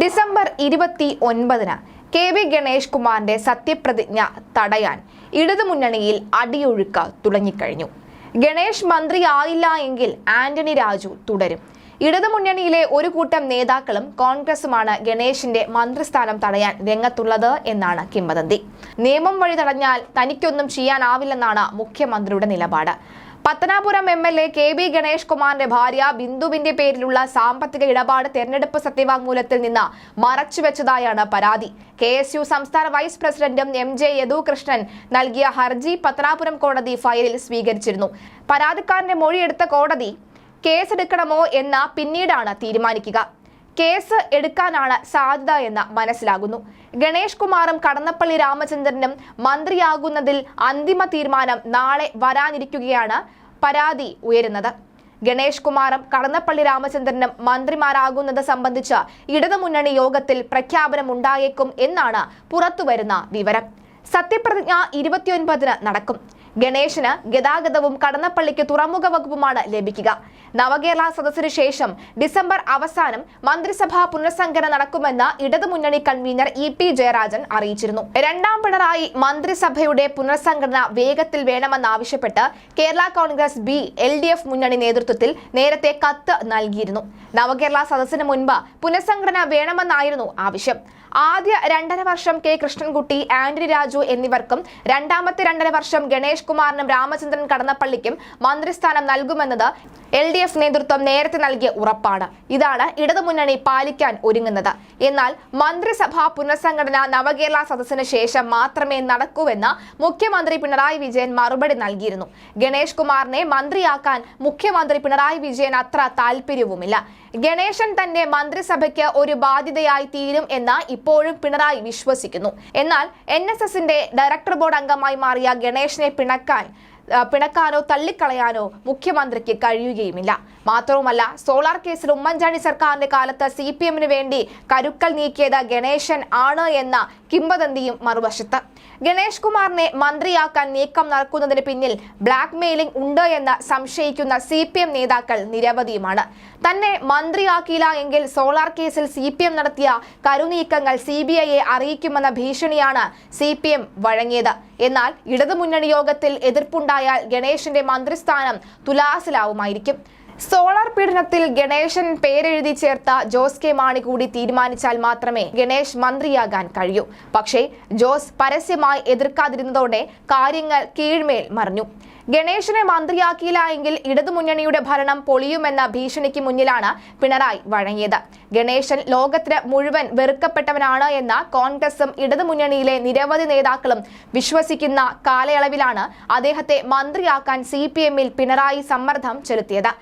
December ഇരുപത്തി ഒൻപതിന് K V Ganesh കുമാറിന്റെ സത്യപ്രതിജ്ഞ തടയാൻ ഇടതുമുന്നണിയിൽ അടിയൊഴുക്ക് തുടങ്ങിക്കഴിഞ്ഞു. ഗണേഷ് മന്ത്രിയായില്ല എങ്കിൽ ആന്റണി രാജു തുടരും. ഇടതുമുന്നണിയിലെ ഒരു കൂട്ടം നേതാക്കളും കോൺഗ്രസുമാണ് ഗണേഷിന്റെ മന്ത്രിസ്ഥാനം തടയാൻ രംഗത്തുള്ളത് എന്നാണ് കിംവദന്തി. നിയമം വഴി തടഞ്ഞാൽ തനിക്കൊന്നും ചെയ്യാനാവില്ലെന്നാണ് മുഖ്യമന്ത്രിയുടെ നിലപാട്. Pathanapuram M L A K B Ganesh കുമാറിന്റെ ഭാര്യ ബിന്ദുവിന്റെ പേരിലുള്ള സാമ്പത്തിക ഇടപാട് തെരഞ്ഞെടുപ്പ് സത്യവാങ്മൂലത്തിൽ നിന്ന് മറച്ചുവെച്ചതായാണ് പരാതി. കെ എസ് യു സംസ്ഥാന വൈസ് പ്രസിഡന്റും എം ജെ യദുകൃഷ്ണൻ നൽകിയ ഹർജി പത്തനാപുരം കോടതി ഫയലിൽ സ്വീകരിച്ചിരുന്നു. പരാതിക്കാരന്റെ മൊഴിയെടുത്ത കോടതി കേസെടുക്കണമോ എന്ന പിന്നീടാണ് തീരുമാനിക്കുക. കേസ് എടുക്കാനാണ് സാധ്യത എന്ന് മനസ്സിലാകുന്നു. ഗണേഷ് കുമാറും കടന്നപ്പള്ളി രാമചന്ദ്രനും മന്ത്രിയാകുന്നതിൽ അന്തിമ തീരുമാനം നാളെ വരാനിരിക്കുകയാണ് പരാതി ഉയരുന്നത്. ഗണേഷ് കുമാറും കടന്നപ്പള്ളി രാമചന്ദ്രനും മന്ത്രിമാരാകുന്നത് സംബന്ധിച്ച് ഇടതുമുന്നണി യോഗത്തിൽ പ്രഖ്യാപനം ഉണ്ടായേക്കും എന്നാണ് പുറത്തുവരുന്ന വിവരം. സത്യപ്രതിജ്ഞ ഇരുപത്തിയൊൻപതിന് നടക്കും. ഗണേശന് ഗതാഗതവും കടന്നപ്പള്ളിക്ക് തുറമുഖ വകുപ്പുമാണ് ലഭിക്കുക. നവകേരള സദസ്സിന് ശേഷം ഡിസംബർ അവസാനം മന്ത്രിസഭാ പുനഃസംഘടന നടക്കുമെന്ന് ഇടതുമുന്നണി കൺവീനർ ഇ പി ജയരാജൻ അറിയിച്ചിരുന്നു. രണ്ടാം പിണറായി മന്ത്രിസഭയുടെ പുനഃസംഘടന വേഗത്തിൽ വേണമെന്നാവശ്യപ്പെട്ട് Kerala Congress B L D F മുന്നണി നേതൃത്വത്തിൽ നേരത്തെ കത്ത് നൽകിയിരുന്നു. നവകേരള സദസ്സിന് മുൻപ് പുനഃസംഘടന വേണമെന്നായിരുന്നു ആവശ്യം. ആദ്യ രണ്ടര വർഷം കെ കൃഷ്ണൻകുട്ടി ആന്റണി രാജു എന്നിവർക്കും രണ്ടാമത്തെ രണ്ടര വർഷം ഗണേഷ് കുമാറിനും രാമചന്ദ്രൻ കടന്നപ്പള്ളിക്കും മന്ത്രിസ്ഥാനം നൽകുമെന്നത് എൽ ഡി എഫ് നേതൃത്വം നേരത്തെ നൽകിയ ഉറപ്പാണ്. ഇതാണ് ഇടതുമുന്നണി പാലിക്കാൻ ഒരുങ്ങുന്നത്. എന്നാൽ മന്ത്രിസഭാ പുനഃസംഘടന നവകേരള സദസ്സിന് ശേഷം മാത്രമേ നടക്കൂവെന്ന് മുഖ്യമന്ത്രി പിണറായി വിജയൻ മറുപടി നൽകിയിരുന്നു. ഗണേഷ് കുമാറിനെ മന്ത്രിയാക്കാൻ മുഖ്യമന്ത്രി പിണറായി വിജയൻ അത്ര താല്പര്യവുമില്ല ഗണേശൻ തന്നെ മന്ത്രിസഭയ്ക്ക് ഒരു ബാധ്യതയായി തീരും എന്ന് ഇപ്പോഴും പിണറായി വിശ്വസിക്കുന്നു. എന്നാൽ എൻ എസ് എസിന്റെ ഡയറക്ടർ ബോർഡ് അംഗമായി മാറിയ ഗണേഷിനെ പിണക്കാൻ പിണക്കാനോ തള്ളിക്കളയാനോ മുഖ്യമന്ത്രിക്ക് കഴിയുകയുമില്ല. മാത്രവുമല്ല സോളാർ കേസിൽ ഉമ്മൻചാണ്ടി സർക്കാരിന്റെ കാലത്ത് സി പി എമ്മിന് വേണ്ടി കരുക്കൾ നീക്കിയത് ഗണേശൻ ആണ് എന്ന കിംവദന്തിയും മറുവശത്ത്. ഗണേഷ് കുമാറിനെ മന്ത്രിയാക്കാൻ നീക്കം നടക്കുന്നതിന് പിന്നിൽ ബ്ലാക്ക് മെയിലിംഗ് ഉണ്ട് എന്ന് സംശയിക്കുന്ന സി പി എം നേതാക്കൾ നിരവധിയുമാണ്. തന്നെ മന്ത്രിയാക്കിയില്ല എങ്കിൽ സോളാർ കേസിൽ സി പി എം നടത്തിയ കരുനീക്കങ്ങൾ സി ബി ഐയെ അറിയിക്കുമെന്ന ഭീഷണിയാണ് സി പി എം വഴങ്ങിയത്. എന്നാൽ ഇടതുമുന്നണി യോഗത്തിൽ എതിർപ്പുണ്ടായാൽ ഗണേഷിന്റെ മന്ത്രിസ്ഥാനം തുലാസിലാവുമായിരിക്കും. സോളാർ പീഡനത്തിൽ ഗണേശൻ പേരെഴുതി ചേർത്ത ജോസ് കെ മാണി കൂടി തീരുമാനിച്ചാൽ മാത്രമേ ഗണേഷ് മന്ത്രിയാകാൻ കഴിയൂ. പക്ഷേ ജോസ് പരസ്യമായി എതിർക്കാതിരുന്നതോടെ കാര്യങ്ങൾ കീഴ്മേൽ മറിഞ്ഞു. ഗണേശനെ മന്ത്രിയാക്കിയില്ല എങ്കിൽ ഇടതുമുന്നണിയുടെ ഭരണം പൊളിയുമെന്ന ഭീഷണിക്ക് മുന്നിലാണ് പിണറായി വഴങ്ങിയത്. ഗണേശൻ ലോകത്തിന് മുഴുവൻ വെറുക്കപ്പെട്ടവനാണ് എന്ന കോൺഗ്രസും ഇടതുമുന്നണിയിലെ നിരവധി നേതാക്കളും വിശ്വസിക്കുന്ന കാലയളവിലാണ് അദ്ദേഹത്തെ മന്ത്രിയാക്കാൻ സി പിണറായി സമ്മർദ്ദം ചെലുത്തിയത്.